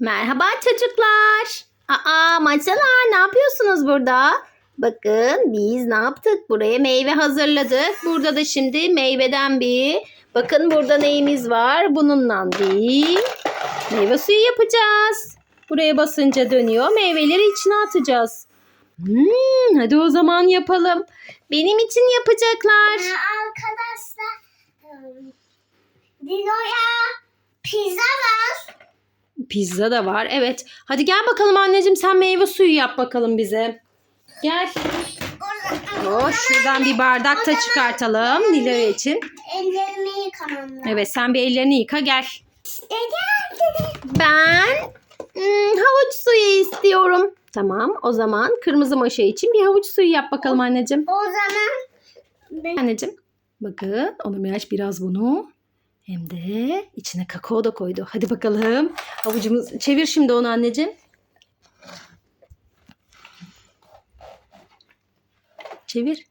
Merhaba çocuklar. Aa maçalar ne yapıyorsunuz burada? Bakın biz ne yaptık? Buraya meyve hazırladık. Burada da şimdi meyveden bir. Bakın burada neyimiz var? Bununla bir meyve suyu yapacağız. Buraya basınca dönüyor. Meyveleri içine atacağız. Hmm, hadi o zaman yapalım. Benim için yapacaklar. Ee, Arkadaşlar ım, Dilo'ya pizza var. Pizza da var. Evet. Hadi gel bakalım anneciğim sen meyve suyu yap bakalım bize. Gel. Oh, şuradan bir bardak da çıkartalım Nilo'ya için. Ellerimi yıkamam. Evet sen bir ellerini yıka gel. Ben hmm, havuç suyu istiyorum. Tamam o zaman kırmızı maşa için bir havuç suyu yap bakalım anneciğim. O zaman Anneciğim bakın onu Miraç biraz bunu hem de içine kakao da koydu. Hadi bakalım havucumuz çevir şimdi onu anneciğim. Çevir.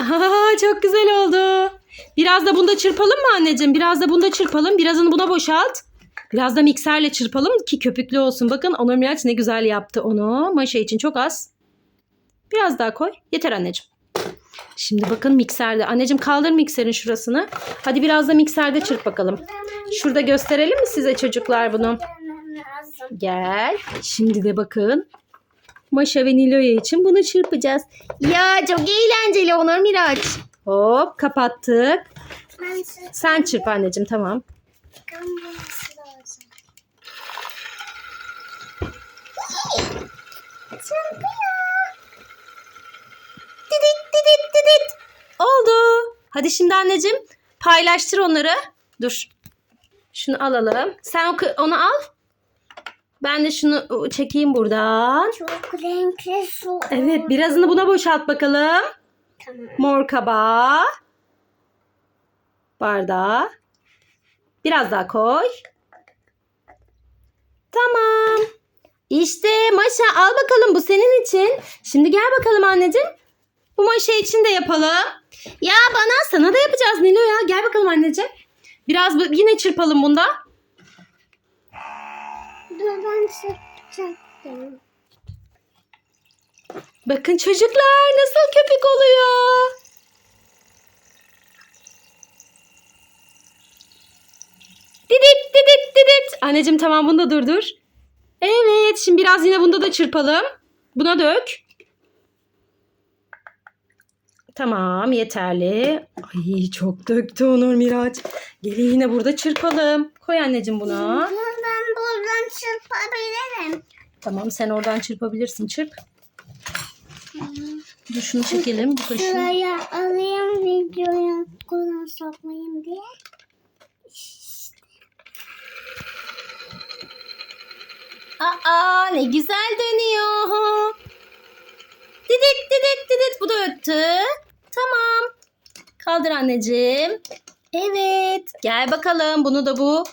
Aa, çok güzel oldu. Biraz da bunda çırpalım mı anneciğim? Biraz da bunda çırpalım. Birazını buna boşalt. Biraz da mikserle çırpalım ki köpüklü olsun. Bakın Onur Miraç ne güzel yaptı onu. Maşa için çok az. Biraz daha koy. Yeter anneciğim. Şimdi bakın mikserde. Anneciğim kaldır mikserin şurasını. Hadi biraz da mikserde çırp bakalım. Şurada gösterelim mi size çocuklar bunu? Gel. Şimdi de bakın. Maşa ve Nilo'ya için bunu çırpacağız. Ya çok eğlenceli Onur Miraç. Hop kapattık. Sen çırp anneciğim tamam. sıkılması lazım. Didit didit didit. Oldu. Hadi şimdi anneciğim paylaştır onları. Dur. Şunu alalım. Sen onu al. Ben de şunu çekeyim buradan. Çok renkli su. Evet birazını buna boşalt bakalım. Tamam. Mor kabağı. Bardağı. Biraz daha koy. Tamam. İşte Maşa al bakalım bu senin için. Şimdi gel bakalım anneciğim. Bu Maşa için de yapalım. Ya bana sana da yapacağız Nilo ya. Gel bakalım anneciğim. Biraz yine çırpalım bunda. Dur ben çırpacaktım. Bakın çocuklar nasıl köpük oluyor. Didit didit didit. Anneciğim tamam bunu da durdur. Evet şimdi biraz yine bunda da çırpalım. Buna dök. Tamam yeterli. Ay çok döktü Onur Miraç. Gelin yine burada çırpalım. Koy anneciğim buna. Ama ben buradan çırpabilirim. Tamam sen oradan çırpabilirsin. Çırp. Dur şunu çekelim. Bu kaşığı. Şuraya alayım videoya kulağına sokmayayım diye. Aa ne güzel dönüyor. Didit didit didit bu da öttü. Kaldır anneciğim. Evet. Gel bakalım bunu da bu.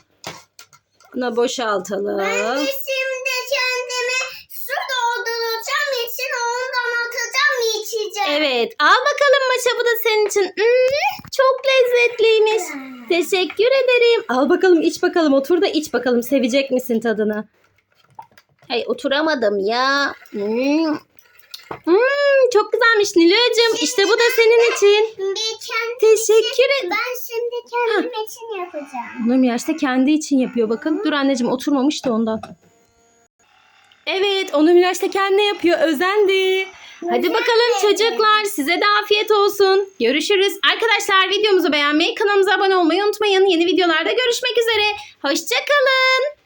Buna boşaltalım. Ben de şimdi kendime su dolduracağım için ondan atacağım içeceğim. Evet. Al bakalım Maşa bu da senin için. Hmm, çok lezzetliymiş. Teşekkür ederim. Al bakalım iç bakalım. Otur da iç bakalım. Sevecek misin tadını? Ay oturamadım ya. Hmm. Hmm, çok güzelmiş Nilo'cum. İşte bu da senin için. Bir kendi Teşekkür ederim. ben şimdi kendim için yapacağım. Onur Miraç da kendi için yapıyor bakın. Dur anneciğim oturmamış da ondan. Evet Onur Miraç da kendine yapıyor. Özendi. Hadi bakalım çocuklar size de afiyet olsun. Görüşürüz. Arkadaşlar videomuzu beğenmeyi, kanalımıza abone olmayı unutmayın. Yeni videolarda görüşmek üzere. Hoşçakalın.